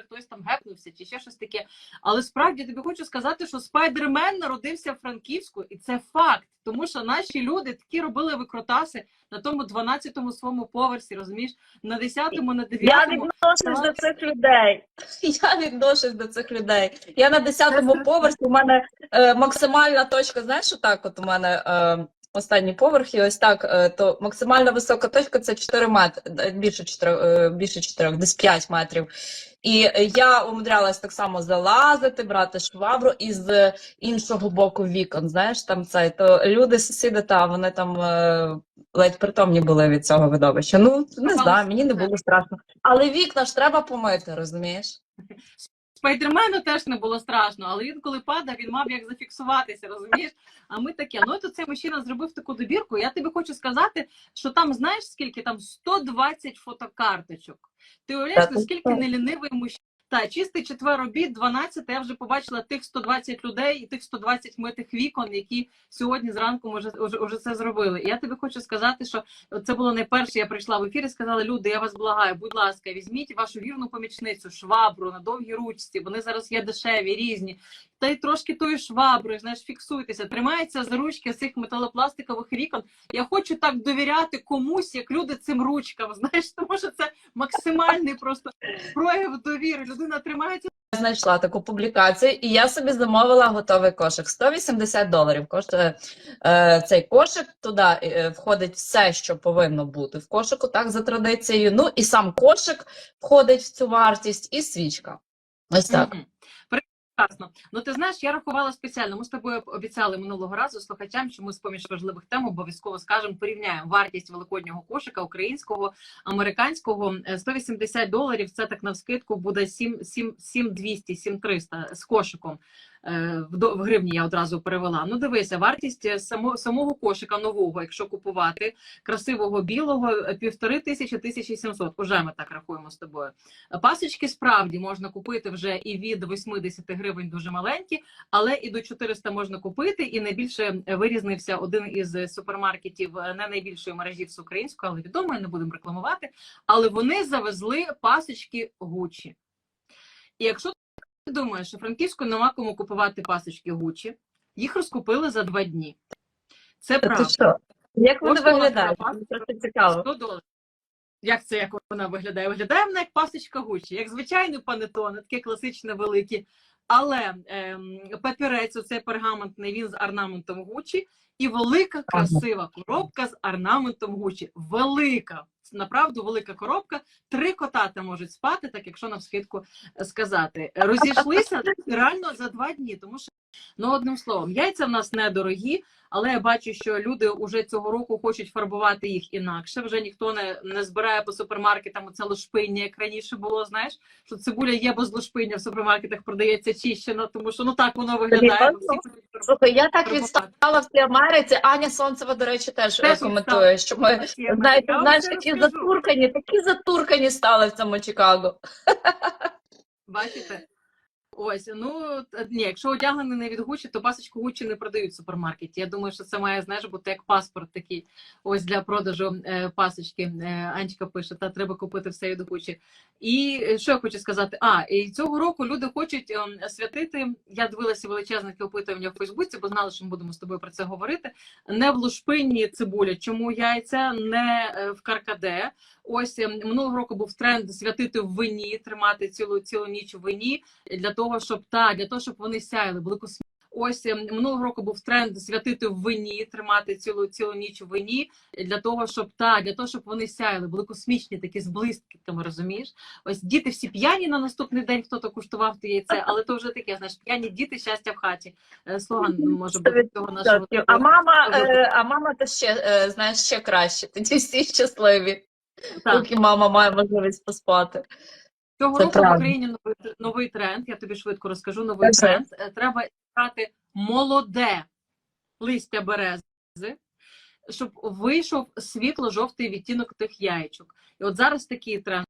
хтось там гепнувся чи ще щось таке. Але справді тобі хочу сказати, що спайдермен народився в Франківську, і це факт. Тому що наші люди такі робили викрутаси на тому 12-му своєму поверсі, розумієш, на 10-му, на 9-му. Я відношусь до цих людей. Я відношусь до цих людей. Я на 10-му поверсі, у мене е, максимальна точка, знаєш, отак от у мене е, останній поверх, і ось так, е, то максимальна висока точка це 4 метри, е, більше 4, е, більше 4, десь 5 метрів. І я умудрялась так само залазити, брати швабру із іншого боку вікон. Знаєш, там цей, то люди, сусіди, та вони там ледь притомні були від цього видовища. Ну, не знаю, мені не було страшно. Але вікна ж треба помити, розумієш? Спайдермену теж не було страшно, але він коли падав, він мав як зафіксуватися, розумієш? А ми таке. Ну то цей мужчина зробив таку добірку. Я тобі хочу сказати, що там знаєш скільки там 120 фотокарточок. Ти уявляєш, наскільки нелінивий не лінивий мужчина. Та чистий четвер обід, 12, я вже побачила тих 120 людей і тих 120 митих вікон, які сьогодні зранку може уже, уже це зробили. І я тобі хочу сказати, що це було не перше. Я прийшла в ефір і сказала: люди, я вас благаю, будь ласка, візьміть вашу вірну помічницю, швабру на довгій ручці. Вони зараз є дешеві, різні. Та й трошки тою шваброю, знаєш, фіксуйтеся, тримається за ручки цих металопластикових вікон. Я хочу так довіряти комусь, як люди цим ручкам. Знаєш, тому що це максимальний просто прояв довіри. Людина тримається знайшла таку публікацію, і я собі замовила готовий кошик. 180 доларів коштує е, цей кошик. Туди е, входить все, що повинно бути в кошику, так за традицією. Ну і сам кошик входить в цю вартість, і свічка. Ось так. Мгм. Прекрасно. Ну ти знаєш, я рахувала спеціально. Ми з тобою обіцяли минулого разу слухачам, що ми з поміж важливих тем обов'язково скажемо, порівняємо вартість великоднього кошика українського, американського Е, 180 доларів. Це так навскидку буде 7, 7, 7200, 7300 з кошиком. Е, В гривні я одразу перевела. Ну дивися, вартість е, само, самого кошика нового, якщо купувати красивого білого, е, півтори тисячі, тисячі сімсот. Уже ми так рахуємо з тобою. Пасочки справді можна купити вже і від 80 гривень дуже маленькі, але і до 400 можна купити. І найбільше вирізнився один із супермаркетів не найбільшої мережі всеукраїнської, але відомої, не будемо рекламувати. Але вони завезли пасочки Гучі. І якщо ти думаєш, що Франківську нема кому купувати пасочки Гучі, їх розкупили за два дні. Це Ти правда. що? Як Коштувала виглядають? така цікаво. 100 доларів. Як це як вона виглядає? Виглядає вона як пасочка Гучі, як звичайний панетон, таке класичне велике. Але ем, папірець, оцей пергаментний, він з орнаментом Гучі, і велика красива коробка з орнаментом Гучі. Велика, направду велика коробка. Три кота там можуть спати, так якщо навскидку сказати. Розійшлися реально за два дні, тому що ну одним словом, яйця в нас недорогі, але я бачу, що люди вже цього року хочуть фарбувати їх інакше. Вже ніхто не, не збирає по супермаркетам це лошпиння, як раніше було. Знаєш, що цибуля є без лошпиння в супермаркетах продається чищена, тому що ну так воно виглядає. бо. Слухай, я так відстала в цій Америці. Аня Сонцева, до речі, теж, коментує, що ми знаєте, це такі затуркані, такі затуркані стали в цьому Чикаго. Бачите? Ось, ну ні, якщо одягнений не від Гучі, то пасочку Гучі не продають в супермаркеті. Я думаю, що це має знаєш, бути як паспорт такий. Ось для продажу е, пасочки. Е, Анечка пише, та треба купити все від Гучі. І е, що я хочу сказати? А, і цього року люди хочуть ем, святити. Я дивилася величезне опитування в Фейсбуці, бо знала, що ми будемо з тобою про це говорити. Не в лушпинні цибуля, чому яйця, не е, в каркаде. Ось ем, минулого року був тренд святити в вині, тримати цілу цілу ніч в вині для того, щоб та для того, щоб вони сяяли, були космічні. Ось ем, минулого року був тренд святити в вині, тримати цілу цілу ніч в вині для того, щоб та для того, щоб вони сяяли, були космічні, такі з блискітками, розумієш? Ось діти всі п'яні на наступний день, хто то куштував те яйце, але то вже таке, знаєш, п'яні діти, щастя в хаті. Е, Слоган може бути цього нашого. А мама, е, а мама то ще е, знаєш ще краще. Тоді всі щасливі, поки мама має можливість поспати. Цього Це року в. Україні новий, новий тренд. Я тобі швидко розкажу. Новий Це тренд. Е, Треба брати молоде листя берези, щоб вийшов світло-жовтий відтінок тих яєчок. І от зараз такий тренд.